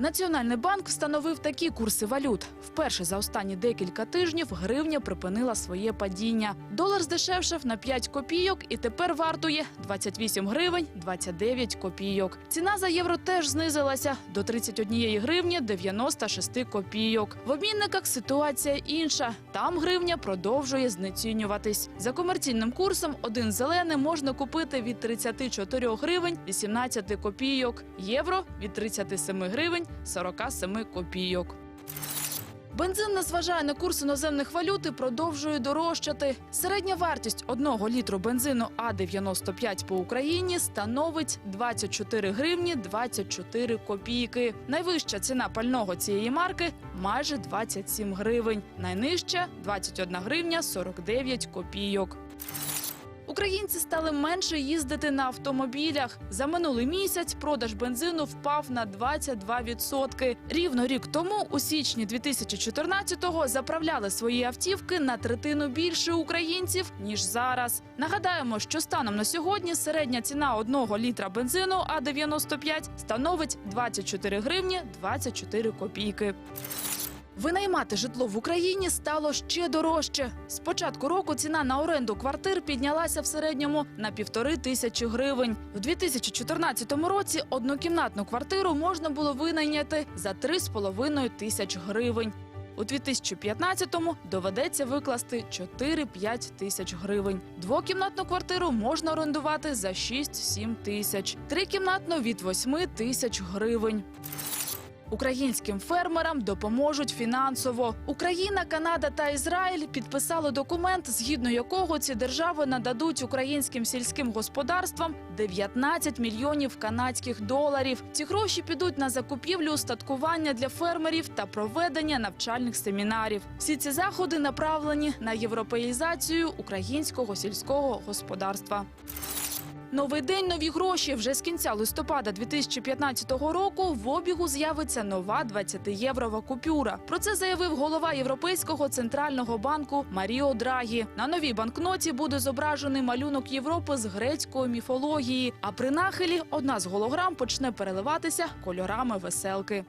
Національний банк встановив такі курси валют. Вперше за останні декілька тижнів гривня припинила своє падіння. Долар здешевшав на 5 копійок і тепер вартує 28 гривень 29 копійок. Ціна за євро теж знизилася до 31 гривні 96 копійок. В обмінниках ситуація інша. Там гривня продовжує знецінюватись. За комерційним курсом один зелений можна купити від 34 гривень 18 копійок, євро від 37 гривень 47 копійок. Бензин, незважає на курс іноземних валют, продовжує дорожчати. Середня вартість одного літру бензину А95 по Україні становить 24 гривні 24 копійки. Найвища ціна пального цієї марки майже 27 гривень. Найнижча 21 гривня 49 копійок. Українці стали менше їздити на автомобілях. За минулий місяць продаж бензину впав на 22%. Рівно рік тому, у січні 2014-го, заправляли свої автівки на третину більше українців ніж зараз. Нагадаємо, що станом на сьогодні середня ціна одного літра бензину А95 становить 24 гривні 24 копійки. Винаймати житло в Україні стало ще дорожче. З початку року ціна на оренду квартир піднялася в середньому на півтори тисячі гривень. У 2014 році однокімнатну квартиру можна було винайняти за 3,5 тисяч гривень. У 2015-му доведеться викласти 4-5 тисяч гривень. Двокімнатну квартиру можна орендувати за 6-7 тисяч. Трикімнатну – від 8 тисяч гривень. Українським фермерам допоможуть фінансово. Україна, Канада та Ізраїль підписали документ, згідно якого ці держави нададуть українським сільським господарствам 19 мільйонів канадських доларів. Ці гроші підуть на закупівлю устаткування для фермерів та проведення навчальних семінарів. Всі ці заходи направлені на європеїзацію українського сільського господарства. Новий день, нові гроші. Вже з кінця листопада 2015 року в обігу з'явиться нова 20-єврова купюра. Про це заявив голова Європейського центрального банку Маріо Драгі. На новій банкноті буде зображений малюнок Європи з грецької міфології. А при нахилі одна з голограм почне переливатися кольорами веселки.